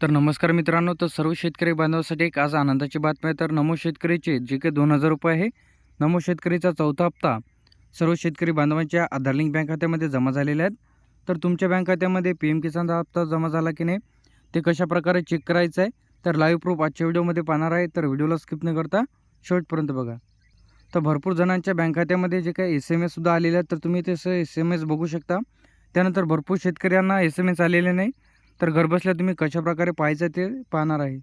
तर नमस्कार मित्रांनो तर सर्व शेतकरी बांधवासाठी एक आज आनंदाची बातमी आहे. तर नमो शेतकरीचे जे काही दोन हजार रुपये आहे नमो शेतकरीचा चौथा हप्ता सर्व शेतकरी बांधवांच्या आधार लिंक बँक खात्यामध्ये जमा झालेले आहेत. तर तुमच्या बँक खात्यामध्ये पी एम किसानचा हप्ता जमा झाला की नाही ते कशा प्रकारे चेक करायचं आहे तर लाईव्ह प्रूफ आजच्या व्हिडिओमध्ये पाहणार आहे. तर व्हिडिओला स्किप न करता शेवटपर्यंत बघा. तर भरपूर जणांच्या बँक खात्यामध्ये जे काही एस एम एससुद्धा आलेले आहेत तर तुम्ही तसं एस एम एस बघू शकता. त्यानंतर भरपूर शेतकऱ्यांना एस एम एस आलेले नाही. तर घरबसल्या तुम्ही कशाप्रकारे पाहायचं ते पाहणार आहे.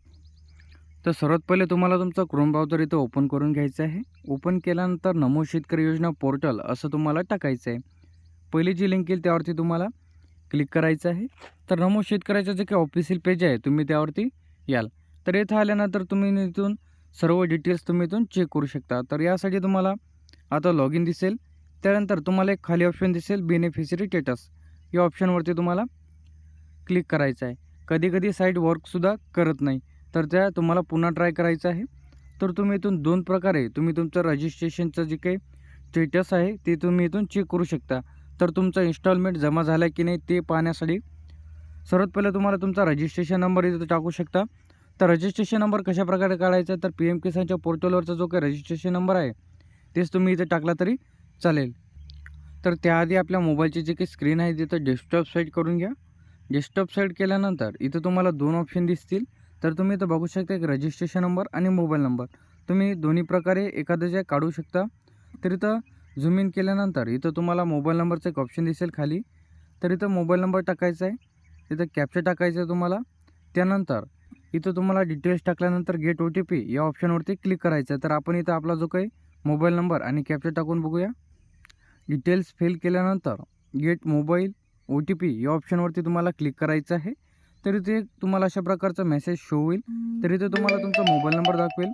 तर सर्वात पहिले तुम्हाला तुमचा क्रोम ब्राउझर इथं ओपन करून घ्यायचं आहे. ओपन केल्यानंतर नमो शेतकरी योजना पोर्टल असं तुम्हाला टाकायचं आहे. पहिली जी लिंक येईल त्यावरती तुम्हाला क्लिक करायचं आहे. तर नमो शेतकऱ्याचं जे काही ऑफिशियल पेज आहे तुम्ही त्यावरती याल. तर इथं आल्यानंतर तुम्ही इथून सर्व डिटेल्स तुम्ही इथून चेक करू शकता. तर यासाठी तुम्हाला आता लॉग इन दिसेल. त्यानंतर तुम्हाला एक खाली ऑप्शन दिसेल बेनिफिशरी स्टेटस या ऑप्शनवरती तुम्हाला क्लिक करायचं आहे. कधी कधी साईट वर्कसुद्धा करत नाही. तर त्या तुम्हाला पुन्हा ट्राय करायचं आहे. तर तुम्ही इथून दोन प्रकारे तुम्ही तुमचं रजिस्ट्रेशनचं जे काही स्टेटस आहे ते तुम्ही इथून चेक करू शकता. तर तुमचं इन्स्टॉलमेंट जमा झाला की नाही ते पाहण्यासाठी सर्वात पहिलं तुम्हाला तुमचा रजिस्ट्रेशन नंबर इथं टाकू शकता. तर रजिस्ट्रेशन नंबर कशा प्रकारे काढायचा? तर पी एम किसानच्या पोर्टलवरचा जो काही रजिस्ट्रेशन नंबर आहे तेच तुम्ही इथं टाकला तरी चालेल. तर त्याआधी आपल्या मोबाईलची जी काही स्क्रीन आहे तिथं डेस्कटॉप साईट करून घ्या. डेस्कटॉप साईड केल्यानंतर इथं तुम्हाला दोन ऑप्शन दिसतील. तर तुम्ही इथं बघू शकता एक रजिस्ट्रेशन नंबर आणि मोबाईल नंबर तुम्ही दोन्ही प्रकारे एखाद्याच्या काढू शकता. तर इथं झूम इन केल्यानंतर इथं तुम्हाला मोबाईल नंबरचं एक ऑप्शन दिसेल खाली. तर इथं मोबाईल नंबर टाकायचा आहे. इथं कॅप्चर टाकायचं आहे तुम्हाला. त्यानंतर इथं तुम्हाला डिटेल्स टाकल्यानंतर गेट ओ टी पी या ऑप्शनवरती क्लिक करायचं आहे. तर आपण इथं आपला जो काही मोबाईल नंबर आणि कॅप्चर टाकून बघूया. डिटेल्स फिल केल्यानंतर get mobile O T P या ऑप्शनवरती तुम्हाला क्लिक करायचं आहे. तरी ते तुम्हाला अशा प्रकारचा मेसेज शो होईल. तरी ते तुम्हाला तुमचा मोबाईल नंबर दाखवेल.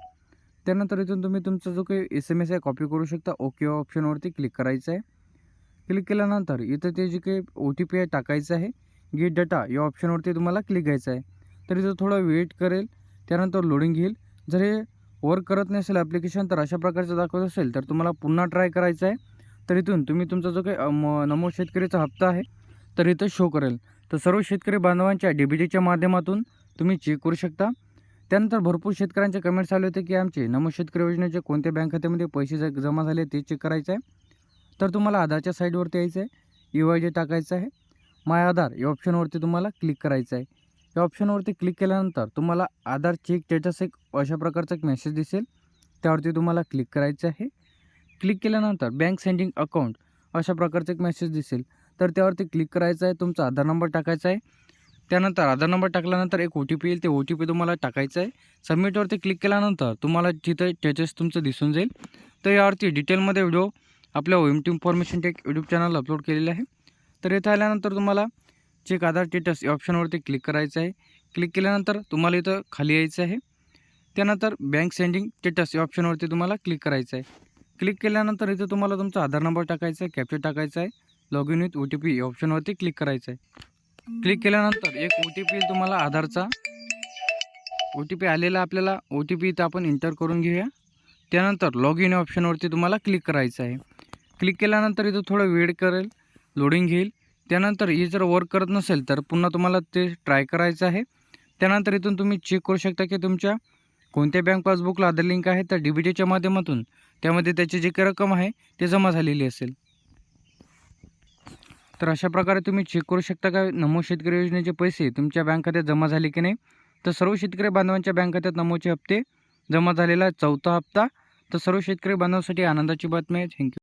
त्यानंतर इथून तुम्ही तुमचा जो काही एस एम एस आहे कॉपी करू शकता. ओके या ऑप्शनवरती क्लिक करायचं आहे. क्लिक केल्यानंतर इथं ते जे काही ओ टी पी आहे टाकायचं आहे. गेट डाटा या ऑप्शनवरती तुम्हाला क्लिक घ्यायचं आहे. तर इथं थोडं वेट करेल. त्यानंतर लोडिंग घेईल. जर हे वर्क करत नसेल ॲप्लिकेशन तर अशा प्रकारचं दाखवत असेल तर तुम्हाला पुन्हा ट्राय करायचं आहे. तर इथून तुम्ही तुमचा जो काही म- नमो शेतकरीचा हप्ता आहे तर इथं शो करेल. तर सर्व शेतकरी बांधवांच्या डी बी टीच्या माध्यमातून तुम्ही चेक करू शकता. त्यानंतर भरपूर शेतकऱ्यांचे कमेंट्स आले होते की आमचे नमो शेतकरी योजनेचे कोणत्या बँक खात्यामध्ये पैसे ज- जमा झाले ते चेक करायचं आहे. तर तुम्हाला आधारच्या साईडवरती यायचं आहे. यू आय डी टाकायचं आहे. माय आधार या ऑप्शनवरती तुम्हाला क्लिक करायचं आहे. या ऑप्शनवरती क्लिक केल्यानंतर तुम्हाला आधार चेक स्टेटस एक अशा प्रकारचा एक मेसेज दिसेल. त्यावरती तुम्हाला क्लिक करायचं आहे. क्लिक केल्यानंतर बँक सेंडिंग अकाउंट अशा प्रकारचा एक मेसेज दिसेल. तर त्यावरती क्लिक करायचं आहे. तुमचा आधार नंबर टाकायचा आहे. त्यानंतर आधार नंबर टाकल्यानंतर एक ओ टी पी येईल. ते ओ टी पी तुम्हाला टाकायचं आहे. सबमिटवरती क्लिक केल्यानंतर तुम्हाला तिथं स्टेटस तुमचं दिसून जाईल. तर यावरती डिटेलमध्ये व्हिडिओ आपल्या O M T information tech YouTube channel upload केलेले आहे. तर इथं आल्यानंतर तुम्हाला चेक आधार स्टेटस या ऑप्शनवरती क्लिक करायचं आहे. क्लिक केल्यानंतर तुम्हाला इथं खाली यायचं आहे. त्यानंतर बँक सेंडिंग स्टेटस या ऑप्शनवरती तुम्हाला क्लिक करायचं आहे. क्लिक केल्यानंतर इथं तुम्हाला तुमचा आधार नंबर टाकायचा आहे. कॅप्चर टाकायचा आहे. Log in with O T P या ऑप्शनवरती क्लिक करायचं आहे क्लिक केल्यानंतर एक ओ टी पी तुम्हाला आधारचा. ओ टी पी आलेला आपल्याला ओ टी पी इथं आपण इंटर करून घेऊया. त्यानंतर लॉग इन ऑप्शनवरती तुम्हाला क्लिक करायचं आहे क्लिक केल्यानंतर इथं थोडं वेळ करेल लोडिंग घेईल. त्यानंतर हे जर वर्क करत नसेल तर पुन्हा तुम्हाला ते ट्राय करायचं आहे. त्यानंतर इथून तुम्ही चेक करू शकता की तुमच्या कोणत्या बँक पासबुकला आधार लिंक आहे तर डी बी टीच्या माध्यमातून. त्यामध्ये त्याची जी काही रक्कम आहे ते जमा झालेली असेल. तर अशा प्रकारे तुम्ही चेक करू शकता का? नमो शेतकरी योजनेचे पैसे तुमच्या बँक खात्यात जमा झाले की नाही? तर सर्व शेतकरी बांधवांच्या बँक खात्यात नमोचे हप्ते जमा झालेला चौथा हप्ता. तर सर्व शेतकरी बांधवांसाठी आनंदाची बातमी आहे. थँक्यू